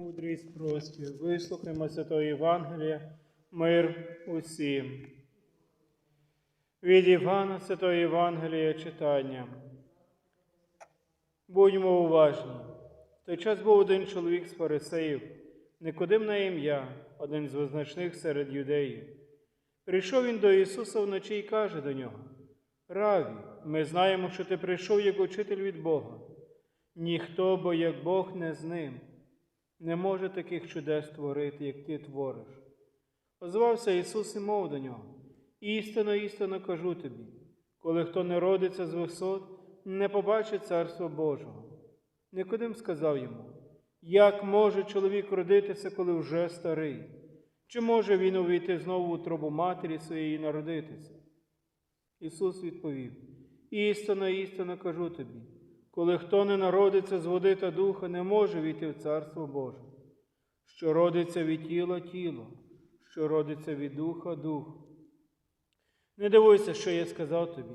мудрість прості, вислухаймо Святого Євангелія, мир усім. Від Івана Святого Євангелія читання. Будьмо уважні. Той час був один чоловік з фарисеїв, Никодим на ім'я, один з визначних серед юдеїв. Прийшов він до Ісуса вночі і каже до нього: Раві, ми знаємо, що ти прийшов як учитель від Бога. Ніхто, бо як Бог не з ним, не може таких чудес творити, як ти твориш. Озвався Ісус і мов до нього. Істинно, істинно кажу тобі, коли хто не родиться з висот, не побачить Царство Божого. Никодим сказав йому, як може чоловік родитися, коли вже старий? Чи може він увійти знову у тробу матері своєї і народитися? Ісус відповів: Істинно, істинно кажу тобі, коли хто не народиться з води та духа, не може війти в Царство Боже. Що родиться від тіла тіло, що родиться від духа дух. Не дивуйся, що я сказав тобі.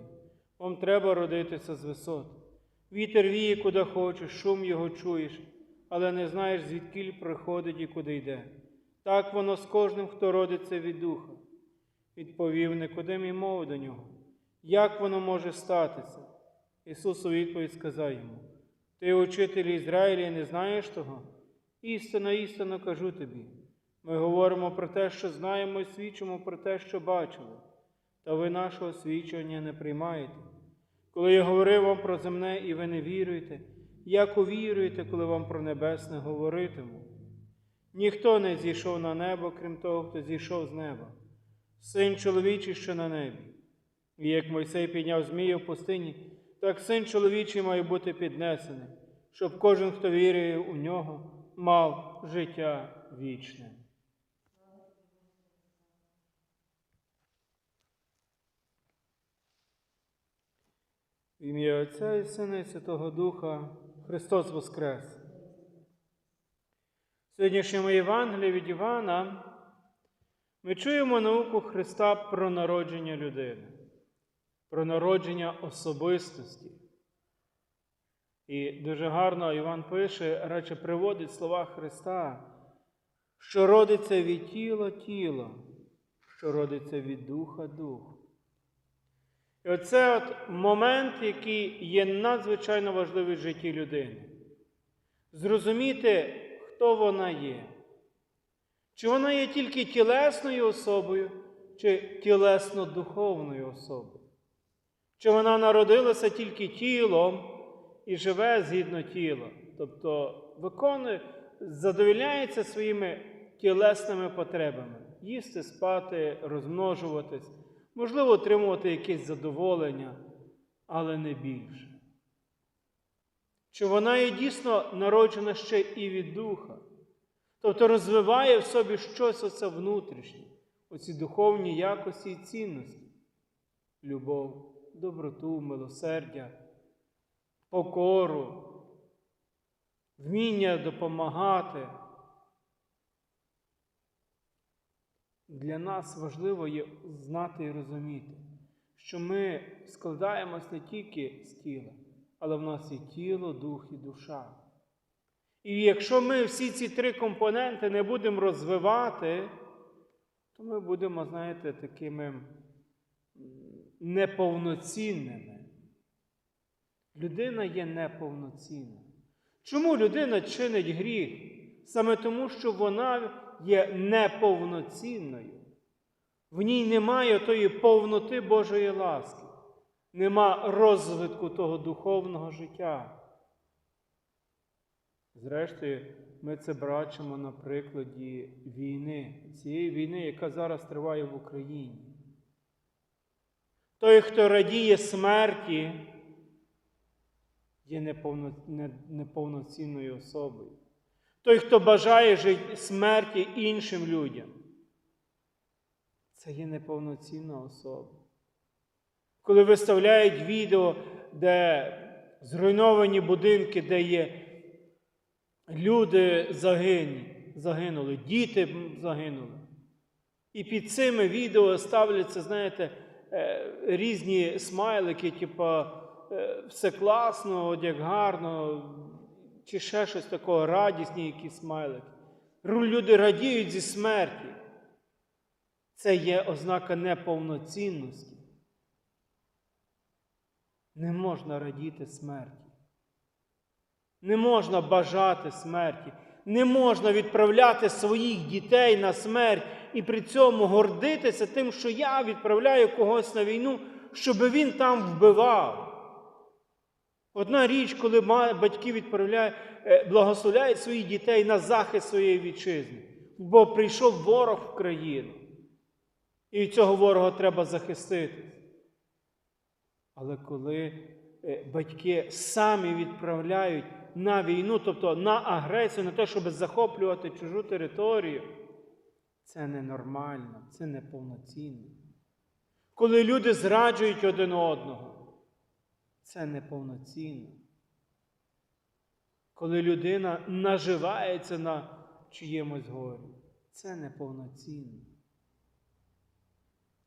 Вам треба родитися з висот. Вітер віє, куди хочеш, шум його чуєш, але не знаєш, звідкіль приходить і куди йде. Так воно з кожним, хто родиться від духа. Відповів Никодим і мов до нього. Як воно може статися? Ісус у відповідь сказав йому: Ти, учитель Ізраїля, не знаєш того? Істинно, істинно кажу тобі. Ми говоримо про те, що знаємо, і свідчимо про те, що бачили, та ви нашого свідчення не приймаєте. Коли я говорив вам про земне, і ви не віруєте, як увіруєте, коли вам про небесне говоритиму? Ніхто не зійшов на небо, крім того, хто зійшов з неба, син чоловічий, що на небі. І як Мойсей підняв змію в пустині, так син чоловічий має бути піднесений, щоб кожен, хто вірує у нього, мав життя вічне. В ім'я Отця і Сина і Святого Духа Христос Воскрес. В сьогоднішньому Євангелії від Івана ми чуємо науку Христа про народження людини, про народження особистості. І дуже гарно Іван пише, радше приводить слова Христа, що родиться від тіла тіло, що родиться від духа дух. І оце от момент, який є надзвичайно важливий в житті людини. Зрозуміти, хто вона є. Чи вона є тільки тілесною особою, чи тілесно-духовною особою? Чи вона народилася тільки тілом і живе згідно тіла, тобто виконує, задовільняється своїми тілесними потребами. Їсти, спати, розмножуватись, можливо, отримувати якесь задоволення, але не більше. Чи вона є дійсно народжена ще і від духа, тобто розвиває в собі щось оце внутрішнє, оці духовні якості і цінності, любов, доброту, милосердя, покору, вміння допомагати. Для нас важливо є знати і розуміти, що ми складаємось не тільки з тіла, але в нас є тіло, дух і душа. І якщо ми всі ці три компоненти не будемо розвивати, то ми будемо, знаєте, такими неповноцінними. Людина є неповноцінна. Чому людина чинить гріх? Саме тому, що вона є неповноцінною. В ній немає тої повноти Божої ласки, нема розвитку того духовного життя. Зрештою, ми це бачимо на прикладі війни, цієї війни, яка зараз триває в Україні. Той, хто радіє смерті, є неповно, неповноцінною особою. Той, хто бажає жити смерті іншим людям, це є неповноцінна особа. Коли виставляють відео, де зруйновані будинки, де є люди загині, загинули, діти загинули. І під цими відео ставляться, знаєте, різні смайлики, типу, все класно, одяг гарно, чи ще щось такого, радісні якісь смайлики. Люди радіють зі смерті. Це є ознака неповноцінності. Не можна радіти смерті. Не можна бажати смерті. Не можна відправляти своїх дітей на смерть і при цьому гордитися тим, що я відправляю когось на війну, щоб він там вбивав. Одна річ, коли батьки відправляють, е, благословляють своїх дітей на захист своєї вітчизни, бо прийшов ворог в країну. І цього ворога треба захистити. Але коли е, батьки самі відправляють на війну, тобто на агресію, на те, щоб захоплювати чужу територію, це ненормально, це неповноцінно. Коли люди зраджують один одного, це неповноцінно. Коли людина наживається на чиємусь горі, це неповноцінно.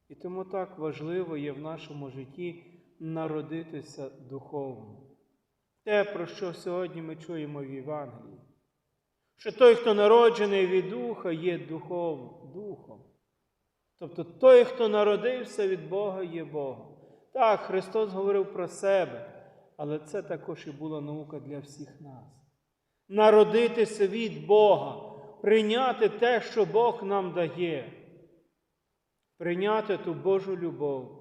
І тому так важливо є в нашому житті народитися духовно. Те, про що сьогодні ми чуємо в Євангелії. Що той, хто народжений від Духа, є духов, духом. Тобто той, хто народився від Бога, є Богом. Так, Христос говорив про себе, але це також і була наука для всіх нас. Народитися від Бога, прийняти те, що Бог нам дає, прийняти ту Божу любов,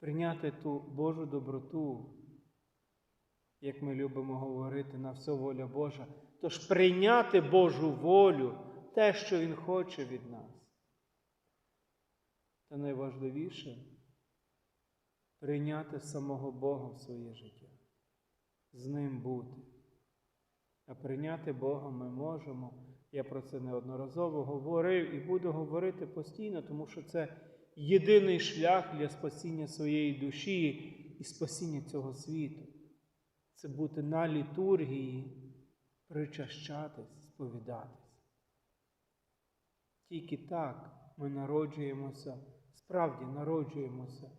прийняти ту Божу доброту, як ми любимо говорити, на все воля Божа. Тож прийняти Божу волю, те, що Він хоче від нас. Та найважливіше прийняти самого Бога в своє життя, з ним бути. А прийняти Бога ми можемо. Я про це неодноразово говорив і буду говорити постійно, тому що це єдиний шлях для спасіння своєї душі і спасіння цього світу. Це бути на літургії, причащатись, сповідатись. Тільки так ми народжуємося, справді народжуємося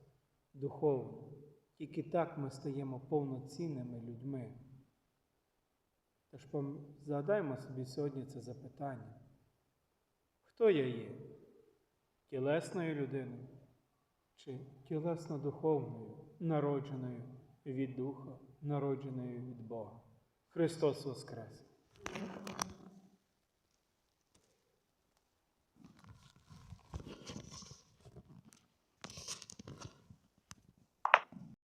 духовно. Тільки так ми стаємо повноцінними людьми. Тож згадаймо собі сьогодні це запитання. Хто я є? Тілесною людиною чи тілесно-духовною, народженою від Духа, народженої від Бога? Христос Воскрес!